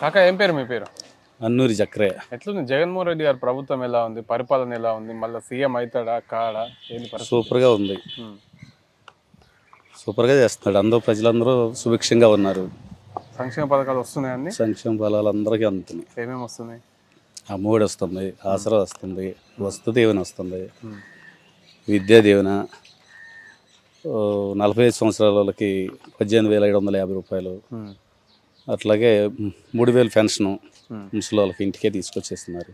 కాక ఏం పేరు మీ పేరు? అన్నూరి చక్రయ్య ఎట్లుంది? జగన్మోహన్ రెడ్డి గారి ప్రభుత్వం ఎలా ఉంది? పరిపాలన ఎలా ఉంది? మళ్ళీ సీఎం అవుతాడా కాడా? ఏంది పరిస్థితి? సూపర్గా ఉంది. ఉమ్. సూపర్గా చేస్తున్నాడు. అందరూ ప్రజలందరూ సుభిక్షంగా ఉన్నారు. సంక్షేమ పథకాలు వస్తున్నాయండి సంక్షేమ ఫలాలు అందరికీ అందుతున్నాయి. ఏమేమి వస్తున్నాయి? అమ్మఒడి వస్తుంది ఆసరా వస్తుంది వస్తు దీవెన వస్తుంది విద్యా దీవెన. ఓ, నలభై ఐదు సంవత్సరాల వాళ్ళకి పద్దెనిమిది వేల ఐదు వందల యాభై రూపాయలు. ఉమ్. అట్లాగే మూడు వేలు పెన్షను. ముసలి వాళ్ళకి ఇంటికే తీసుకొచ్చేస్తున్నారు.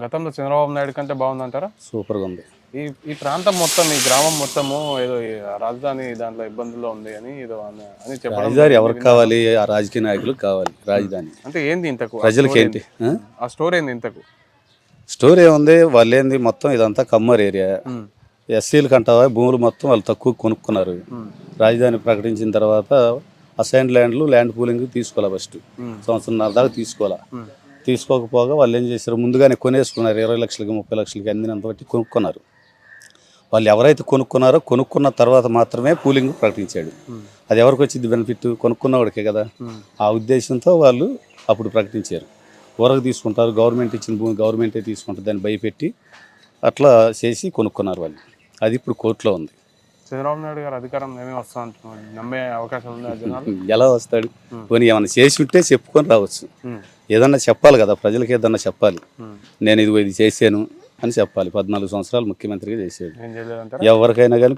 గతంలో చంద్రబాబు నాయుడు కంటే బాగుందంటారా? సూపర్గా ఉంది. ఈ ఈ ప్రాంతం మొత్తం ఈ గ్రామం మొత్తము ఏదో రాజధాని దాంట్లో ఇబ్బందుల్లో ఉంది అని ఏదో అని రాజధాని ఎవరికి కావాలి? ఆ రాజకీయ నాయకులకు కావాలి రాజధాని. అంటే ఏంది ఇంతకు? ప్రజలకి ఏంటి? ఆ? స్టోరీ ఏంది ఇంతకు? స్టోరీ ఏముంది? వాళ్ళు ఏంది? మొత్తం ఇదంతా కమ్మర్ ఏరియా. ఉమ్. ఎస్సీలకు అంటావా భూములు మొత్తం వాళ్ళు తక్కువ కొనుక్కున్నారు. రాజధాని ప్రకటించిన తర్వాత అసైన్ ల్యాండ్లు ల్యాండ్ పూలింగ్ తీసుకోవాలి ఫస్ట్. సంవత్సరంన్నర దాకా తీసుకోవాలా. తీసుకోకపోగా వాళ్ళు ఏం చేశారు? ముందుగానే కొనేసుకున్నారు. ఇరవై లక్షలకి ముప్పై లక్షలకి అందినంత బట్టి కొనుక్కున్నారు. వాళ్ళు ఎవరైతే కొనుక్కున్నారో కొనుక్కున్న తర్వాత మాత్రమే పూలింగ్ ప్రకటించాడు. అది ఎవరికి వచ్చింది? బెనిఫిట్ కొనుక్కున్నవాడికే కదా. ఆ ఉద్దేశంతో వాళ్ళు అప్పుడు ప్రకటించారు. ఊరకు తీసుకుంటారు గవర్నమెంట్ ఇచ్చిన భూమి గవర్నమెంటే తీసుకుంటుంది దాన్ని భయపెట్టి అట్లా చేసి కొనుక్కున్నారు వాళ్ళు. అది ఇప్పుడు కోర్టులో ఉంది. చంద్రబాబు నాయుడు గారు అధికారం ఏమేమి వస్తా నమ్మే ఉన్నాయి జనాలు? ఎలా వస్తాడు? పోనీ ఏమైనా చేసి ఉంటే చెప్పుకొని రావచ్చు. ఉమ్. ఏదన్నా చెప్పాలి కదా ప్రజలకి ఏదన్నా చెప్పాలి. ఉమ్. నేను ఇది ఇది చేశాను అని చెప్పాలి. పద్నాలుగు సంవత్సరాలు ముఖ్యమంత్రిగా చేయలేదంటారా? ఎవరికైనా కానీ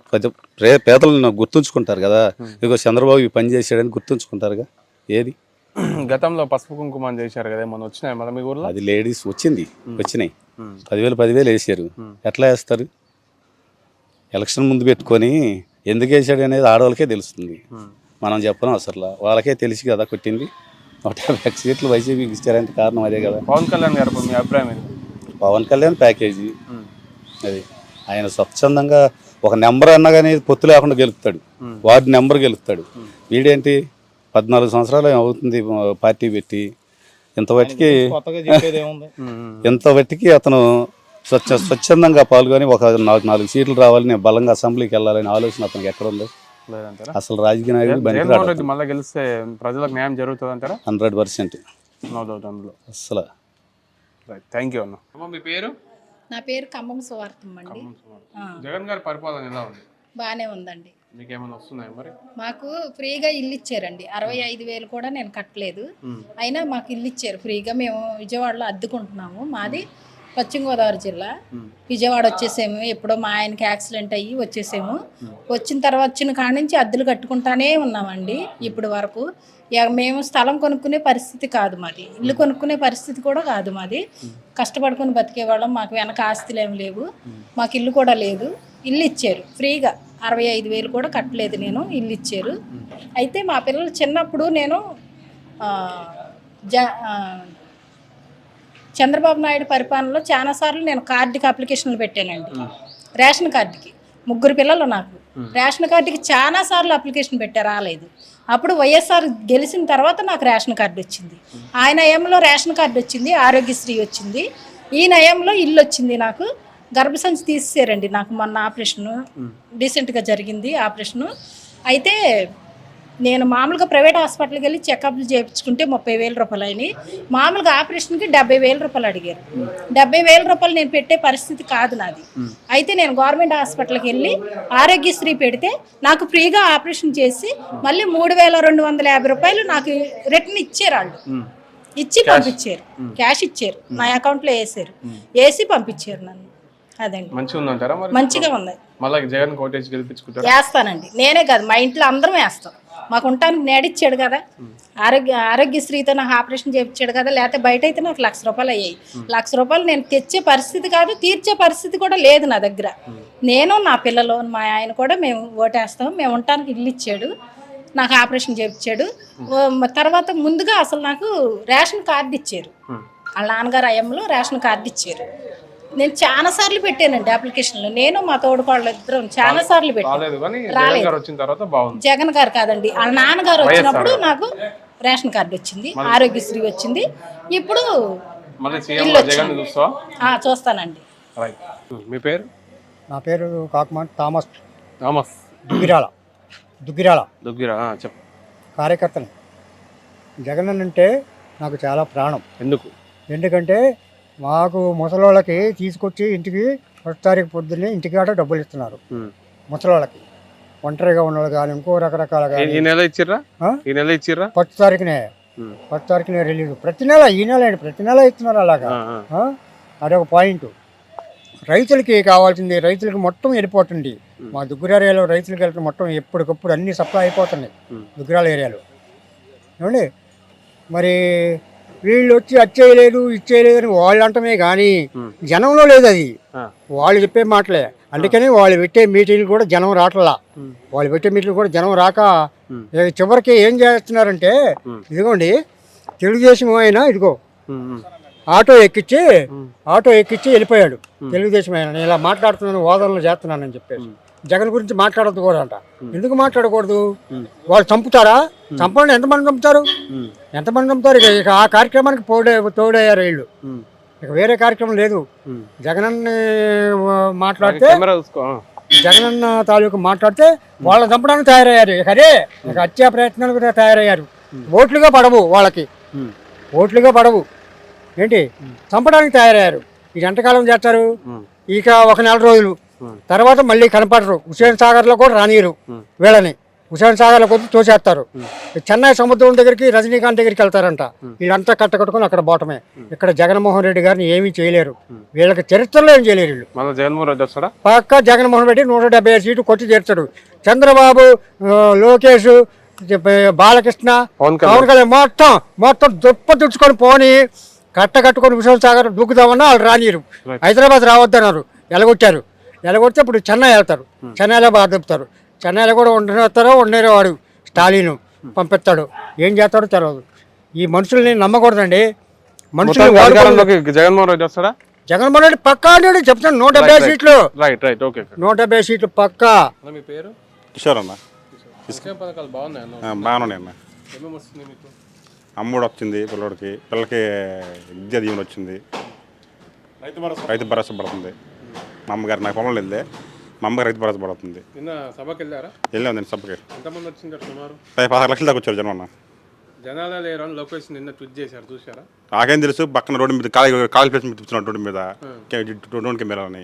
పేదలను గుర్తుంచుకుంటారు కదా. ఇదిగో చంద్రబాబు ఈ పని చేశాడని గుర్తుంచుకుంటారుగా? ఏది? గతంలో పసుపు కుంకుమ చేశారు కదా ఏమన్నా వచ్చినాయి మళ్ళీ మీ ఊర్లో? అది లేడీస్ వచ్చింది వచ్చినాయి. పదివేలు పదివేలు వేసారు ఎట్లా వేస్తారు? ఎలక్షన్ ముందు పెట్టుకొని ఎందుకు వేసాడు అనేది ఆడవాళ్ళకే తెలుస్తుంది. మనం చెప్పడం అసలు. వాళ్ళకే తెలిసి కదా కొట్టింది. నూట యాభై సీట్లు వైసీపీకి ఇచ్చారంటే కారణం అదే కదా. పవన్ కళ్యాణ్ గారు మీ అభిప్రాయం పవన్ కళ్యాణ్ ప్యాకేజీ. అది ఆయన స్వచ్ఛందంగా ఒక నెంబర్ అన్నా కానీ పొత్తు లేకుండా గెలుపుతాడు. Ward number గెలుపుతాడు. వీడేంటి? పద్నాలుగు సంవత్సరాలు అవుతుంది? పార్టీ పెట్టి. ఇంతవట్టికి కొత్తగా చెప్పేది ఏముంది? ఉమ్. ఉమ్. ఇంతవట్టికి అతను స్వచ్ఛ స్వచ్ఛందంగా పాల్గొని ఒక నాలుగు నాలుగు సీట్లు రావాలి నేను బలంగా అసెంబ్లీకి వెళ్ళాలని ఆలోచన అతనికి ఎక్కడ ఉంది లేదంటారా? అసలు రాజకీయ రెడ్డి మళ్ళీ గెలిస్తే ప్రజలకు న్యాయం జరుగుతుంది అంటారా హండ్రెడ్ పర్సెంట్. నో డౌట్ అందులో. అసలు రైట్ థ్యాంక్ యూ అన్న. అమ్మ మీ పేరు? నా పేరు ఖమ్మం సువార్థం అండి. జగన్ గారి పరిపాలన ఎలా ఉంది? బాగానే ఉందండి. మీకు మరి? ఫ్రీగా ఇల్లు ఇచ్చారండి. అరవై ఐదు వేలు కూడా నేను కట్టలేదు. అయినా మాకు ఇల్లు ఇచ్చారు. ఫ్రీగా మేము విజయవాడలో అద్దుకుంటున్నాము. మాది పశ్చిమ గోదావరి జిల్లా. విజయవాడ వచ్చేసాము. ఎప్పుడో మా ఆయనకి యాక్సిడెంట్ అయ్యి వచ్చేసాము. వచ్చిన తర్వాత వచ్చిన కాడ నుంచి అద్దెలు కట్టుకుంటానే ఉన్నామండి ఇప్పుడు వరకు. మేము స్థలం కొనుక్కునే పరిస్థితి కాదు మాది. ఇల్లు కొనుక్కునే పరిస్థితి కూడా కాదు మాది. కష్టపడుకొని బతికేవాళ్ళం. మాకు వెనక ఆస్తులు ఏం లేవు. మాకు ఇల్లు కూడా లేదు. ఇల్లు ఇచ్చారు. ఫ్రీగా అరవై ఐదు వేలు కూడా కట్టలేదు నేను. ఇల్లు ఇచ్చారు. అయితే మా పిల్లలు చిన్నప్పుడు నేను జ చంద్రబాబు నాయుడు పరిపాలనలో చాలాసార్లు నేను కార్డుకి అప్లికేషన్లు పెట్టానండి. రేషన్ కార్డుకి. ముగ్గురు పిల్లలు నాకు. రేషన్ కార్డుకి చాలా సార్లు అప్లికేషన్ పెట్టా రాలేదు. అప్పుడు వైఎస్ఆర్ గెలిచిన తర్వాత నాకు రేషన్ కార్డు వచ్చింది. ఆ నయంలో రేషన్ కార్డు వచ్చింది ఆరోగ్యశ్రీ వచ్చింది. ఈ నయంలో ఇల్లు వచ్చింది నాకు. గర్భసంచి తీసేసారండి నాకు మొన్న ఆపరేషను. డీసెంట్గా జరిగింది ఆపరేషను. అయితే నేను మామూలుగా ప్రైవేట్ హాస్పిటల్కి వెళ్ళి చెకప్లు చేయించుకుంటే ముప్పై వేల రూపాయలు అయినాయి. మామూలుగా ఆపరేషన్కి డెబ్బై వేల రూపాయలు అడిగారు. డెబ్బై వేల రూపాయలు నేను పెట్టే పరిస్థితి కాదు నాది. అయితే నేను గవర్నమెంట్ హాస్పిటల్కి వెళ్ళి ఆరోగ్యశ్రీ పెడితే నాకు ఫ్రీగా ఆపరేషన్ చేసి మళ్ళీ మూడు వేల రెండు వందల యాభై రూపాయలు నాకు రిటర్న్ ఇచ్చారు వాళ్ళు. ఇచ్చి పంపించారు. క్యాష్ ఇచ్చారు. నా అకౌంట్లో వేసారు. వేసి పంపించారు నన్ను. అదండి. మంచిగా ఉందంటారా మంచిగా ఉంది. మళ్ళీ జగన్ కోటేజ్ గెలిపించుకుంటారా? వేస్తానండి. నేనే కాదు మా ఇంట్లో అందరం వేస్తాం. మాకు ఉండటానికి నేడిచ్చాడు కదా. ఆరోగ్య ఆరోగ్యశ్రీతో నాకు ఆపరేషన్ చేయించాడు కదా. లేకపోతే బయట అయితే నాకు లక్ష రూపాయలు అయ్యాయి. లక్ష రూపాయలు నేను తెచ్చే పరిస్థితి కాదు తీర్చే పరిస్థితి కూడా లేదు నా దగ్గర. నేను నా పిల్లలు మా ఆయన కూడా మేము ఓటేస్తాం. మేము ఉండటానికి ఇల్లు ఇచ్చాడు. నాకు ఆపరేషన్ చేయించాడు. తర్వాత ముందుగా అసలు నాకు రేషన్ కార్డు ఇచ్చారు. వాళ్ళ నాన్నగారు అయ్యంలో రేషన్ కార్డు ఇచ్చారు. నేను చాలా సార్లు పెట్టానండి అప్లికేషన్లు. నేను మా తోడుకోళ్ళు ఇద్దరం చాలా సార్లు పెట్టాను రాలేదు కానీ జగన్ గారు వచ్చిన తర్వాత బాగుంది. జగన్ గారు కాదండి వాళ్ళ నాన్నగారు వచ్చినప్పుడు నాకు రేషన్ కార్డు వచ్చింది ఆరోగ్యశ్రీ వచ్చింది. ఇప్పుడు మళ్ళీ సీఎం జగన్ చూస్తావా? ఆ, చూస్తానండి. రైట్ మీ పేరు? నా పేరు కాకమాన్ థామస్ థామస్. దుగ్గిరాల. దుగ్గిరాల. దుగ్గిరా కార్యకర్తని. జగన్ అంటే నాకు చాలా ప్రాణం. ఎందుకు? ఎందుకంటే మాకు ముసలోళ్ళకి తీసుకొచ్చి ఇంటికి ఫస్ట్ తారీఖు పొద్దున్నే ఇంటికి ఆట డబ్బులు ఇస్తున్నారు. ముసలోళ్ళకి. ఒంటరిగా ఉన్న కానీ ఇంకో రకరకాల ఈ- నెల ఇచ్చిర్రా? ఈ నెల ఇచ్చిర్రా? ఫస్ట్ తారీఖునే. ఫస్ట్ తారీఖునే రిలీజ్ ప్రతి నెల ఈ నెల ప్రతి నెల ఇస్తున్నారు అలాగా? అదొక పాయింట్. రైతులకి కావాల్సింది రైతులకి మొత్తం వెళ్ళిపోతుంది. మా దుగ్గర ఏరియాలో రైతులకి వెళ్తున్న మొత్తం ఎప్పటికప్పుడు అన్ని సప్లై అయిపోతున్నాయి. దుగ్గరాల ఏరియాలో. ఏమండి? మరి వీళ్ళు వచ్చి అచ్చేయలేదు ఇచ్చేయలేదు అని వాళ్ళు అంటమే కానీ. జనంలో లేదు అది. వాళ్ళు చెప్పే మాటలే. అందుకని వాళ్ళు పెట్టే మీటింగ్లు కూడా జనం రావట్లా. వాళ్ళు పెట్టే మీటింగ్లు కూడా జనం రాక చివరికి ఏం చేస్తున్నారంటే. ఇదిగోండి తెలుగుదేశం ఆయన ఇదిగో. ఆటో ఎక్కించి. ఆటో ఎక్కించి వెళ్ళిపోయాడు. తెలుగుదేశం ఆయన. నేను ఇలా మాట్లాడుతున్నాను వాదనలు చేస్తున్నానని చెప్పేసి. జగన్ గురించి మాట్లాడద్దు కూడా అంట. ఎందుకు మాట్లాడకూడదు? వాళ్ళు చంపుతారా? చంపండి ఎంతమంది చంపుతారు. ఎంతమంది చంపుతారు ఇక ఇక ఆ కార్యక్రమానికి పోడే తోడయ్యారు వీళ్ళు. ఇక వేరే కార్యక్రమం లేదు. జగనన్న మాట్లాడితే. జగనన్న తాలూకు మాట్లాడితే వాళ్ళని చంపడానికి తయారయ్యారు. ఇక అదే ఇక హత్యా ప్రయత్నాలు కూడా తయారయ్యారు. ఓట్లుగా పడవు వాళ్ళకి. ఓట్లుగా పడవు. ఏంటి? చంపడానికి తయారయ్యారు. ఇది ఎంతకాలం చేస్తారు. ఇక ఒక నెల రోజులు. తర్వాత మళ్ళీ కనపడరు. హుసేన్ సాగర్లో కూడా రానియరు. వీళ్ళని. హుసేన్ సాగర్లో కొద్ది తోసేస్తారు. చెన్నై సముద్రం దగ్గరికి రజనీకాంత్ దగ్గరికి వెళ్తారంట. వీళ్ళంతా కట్టకట్టుకొని అక్కడ బోటమే. ఇక్కడ జగన్మోహన్ రెడ్డి గారిని ఏమీ చేయలేరు. వీళ్ళకి చరిత్రలో ఏం చేయలేరు వీళ్ళు. జగన్మోహన్ రెడ్డి వస్తాడా? పక్క జగన్మోహన్ రెడ్డి నూట డెబ్బై సీట్లు కొట్టి చేర్చాడు చంద్రబాబు లోకేష్ బాలకృష్ణ పవన్ కళ్యాణ్. మొత్తం మొత్తం దుప్ప తుడుచుకొని పోని కట్ట కట్టుకొని విశ్వం సాగర్ దూకుదామన్నా వాళ్ళు రానియరు హైదరాబాద్ రావద్దన్నారు. ఎలగొట్టారు. ఎలగొడితే ఇప్పుడు చెన్నై వెళ్తారు. చెన్నైలో బాగా దొప్పుతారు చెన్నైలో కూడా ఉండనేస్తారో ఉండేరో వాడు స్టాలిన్ పంపిస్తాడు. ఏం చేస్తాడో తెలియదు ఈ మనుషుల్ని నమ్మకూడదండి. అధికారంలోకి జగన్మోహన్ రెడ్డి వస్తాడా? జగన్మోహన్ రెడ్డి పక్కా అండి చెప్తాను నూట డెబ్బై సీట్లు. రైట్ రైట్ ఓకే నూట డెబ్బై సీట్లు పక్కా. మీ పేరు? కిషోర్ అన్న? బాగున్నాయి అన్న అమ్ముడు వచ్చింది పిల్లడికి. పిల్లలకి విద్యా దీవెన వచ్చింది. రైతు భరోసా. పడుతుంది. మా అమ్మగారు నాకు పొలం వెళ్ళే మా అమ్మగారు రైతు భరోసా పడుతుంది. నిన్న సభకి వెళ్ళారా? వెళ్ళాం నేను సభకి. ఎంతమంది వచ్చింది సుమారు? పది పదహారు లక్షల దాకా వచ్చారు జనం జనాలే లేరు లోకేష్ నిన్న ట్వీట్ చేశారు చూసారా నాకేం తెలుసు పక్కన రోడ్డు మీద కాలేజ్ కాలేజ్ ప్లేస్ మీద తిప్పుతున్నాడు రోడ్డు మీద. డ్రోన్ కెమెరాలని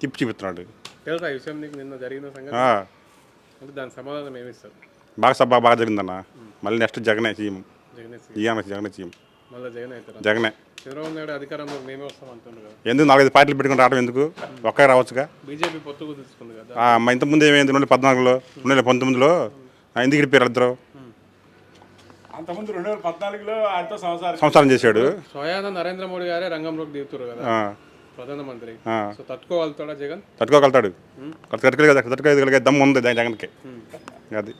తిప్పి చూపిస్తున్నాడు. తెలుసా ఈ విషయం నీకు నిన్న జరిగిన సంగతి? అంటే దాని సమాధానం ఏమిస్తారు బాగా సభ బాగా జరిగిందన్న. మళ్ళీ నెక్స్ట్ జగనే సీఎం. జగనే ఇయ్యాన జగనే సీఎం. జగన్ చంద్రబాబు నాయుడు అధికారంలో మేమే వస్తాం అంటున్నారు ఎందుకు నాలుగైదు పార్టీలు పెట్టుకుని రావడం ఎందుకు? ఒకే రావచ్చుగా? బీజేపీ పొత్తు కుదుర్చుకుంది కదా. ఇంతకుముందు ఏమైంది? రెండు వేల పద్నాలుగులో రెండు వేల పంతొమ్మిదిలో? ఆ, ఎందుకు ఇడిపోయారు ఇద్దరు అంతకుముందు రెండు వేల పద్నాలుగులో ఆయనతో సంవత్సరం సంసారం చేశాడు. స్వయాన నరేంద్ర మోడీ గారే రంగంలోకి దిగుతారు కదా. ఆ, ప్రధానమంత్రి. సో తట్టుకోగలుగుతాడా జగన్? తట్టుకోగలుగుతాడు. తట్టుకోగలిగే తట్టుకోగలిగే దమ్ము ఉంది జగన్కి. అది.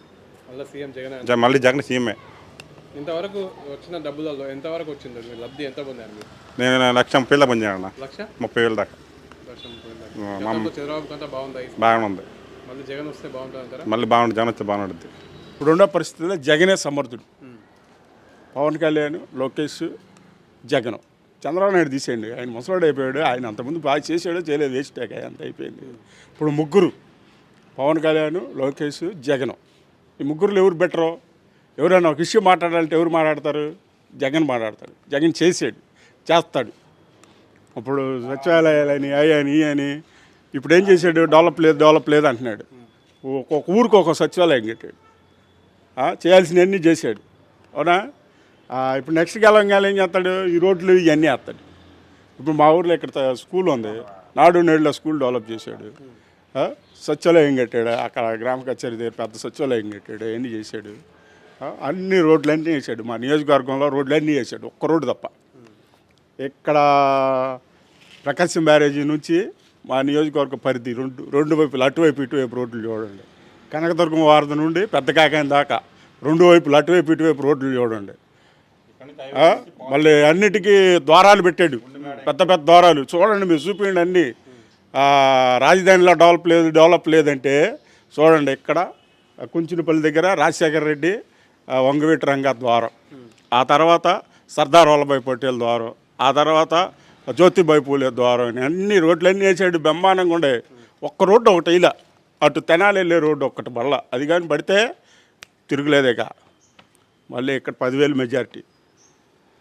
మళ్ళీ సీఎం జగన్ మళ్ళీ జగన్ సీఎంఏ. ఇంతవరకు వచ్చిన డబ్బులలో ఎంతవరకు వచ్చింది? మీరు లబ్ధి ఎంత పొందారు మీరు? నేను లక్ష ముప్పై వేలు దాకా పొందాను లక్ష? ముప్పై వేలు దాకా. లక్షం గతంలో చంద్రబాబు కంటే బాగుందా ఈ- బాగానే ఉంది. మళ్ళీ జగన్ వస్తే బాగుంటుంది అంటారా? మళ్ళీ బాగుంటుంది జగన్ వస్తే బాగుంటుంది ఇప్పుడున్న పరిస్థితుల్లో జగనే సమర్థుడు. పవన్ కళ్యాణ్ లోకేష్ జగన్. చంద్రబాబు నాయుడు తీసేయండి. ఆయన ముసలాడు అయిపోయాడు. ఆయన అంతకుముందు బాగా చేసాడో చేయలేదు. వేస్ట్ అంత అయిపోయింది. ఇప్పుడు ముగ్గురు. పవన్ కళ్యాణ్ లోకేష్ జగన్. ఈ ముగ్గురులో ఎవరు బెటరో? ఎవరైనా ఒక ఇష్యూ మాట్లాడాలంటే ఎవరు మాట్లాడతారు? జగన్ మాట్లాడతాడు. జగన్ చేసాడు చేస్తాడు. ఇప్పుడు సచివాలయాలని అయ్యని అని ఇప్పుడు ఏం చేశాడు డెవలప్ లేదు డెవలప్ లేదు అంటున్నాడు. ఒక్కొక్క ఊరికి ఒక సచివాలయం కట్టాడు. చేయాల్సినవన్నీ చేశాడు. అవునా? ఇప్పుడు నెక్స్ట్ గెలవంగానే ఏం చేస్తాడు? ఈ రోడ్లు ఇవన్నీ వేస్తాడు. ఇప్పుడు మా ఊర్లో ఇక్కడ స్కూల్ ఉంది. నాడు నేడులో స్కూల్ డెవలప్ చేశాడు. సచివాలయం కట్టాడు. అక్కడ గ్రామ కచేరీ దగ్గర పెద్ద సచివాలయం కట్టాడు. అన్నీ చేశాడు. అన్ని రోడ్లన్నీ వేసాడు. మా నియోజకవర్గంలో రోడ్లన్నీ వేసాడు. ఒక్క రోడ్డు తప్ప. ఇక్కడ ప్రకాశం బ్యారేజీ నుంచి మా నియోజకవర్గ పరిధి రెండు రెండు వైపులు అటువైపు ఇటువైపు రోడ్లు చూడండి. కనకదుర్గం వారధి నుండి పెద్ద కాకాయం దాకా రెండు వైపులు అటువైపు ఇటువైపు రోడ్లు చూడండి. మళ్ళీ అన్నిటికీ ద్వారాలు పెట్టాడు. పెద్ద పెద్ద ద్వారాలు. చూడండి మీరు చూపించండి అన్ని. రాజధానిలో డెవలప్ లేదు డెవలప్ లేదంటే చూడండి ఇక్కడ కుంచినపల్లి కుంచునపల్లి దగ్గర రాజశేఖర రెడ్డి వంగవీటి రంగ ద్వారం. ఆ తర్వాత సర్దార్ వల్లభాయ్ పటేల్ ద్వారం ఆ తర్వాత జ్యోతిబాయి పూలే ద్వారం అని అన్ని రోడ్లన్నీ వేసాడు బ్రహ్మాండంగా ఉండే. ఒక్క రోడ్డు ఒకటి ఇలా అటు తెనాలి వెళ్ళే రోడ్డు ఒక్కటి బల్ల అది కానీ పడితే తిరుగులేదేక మళ్ళీ ఇక్కడ పదివేలు మెజారిటీ.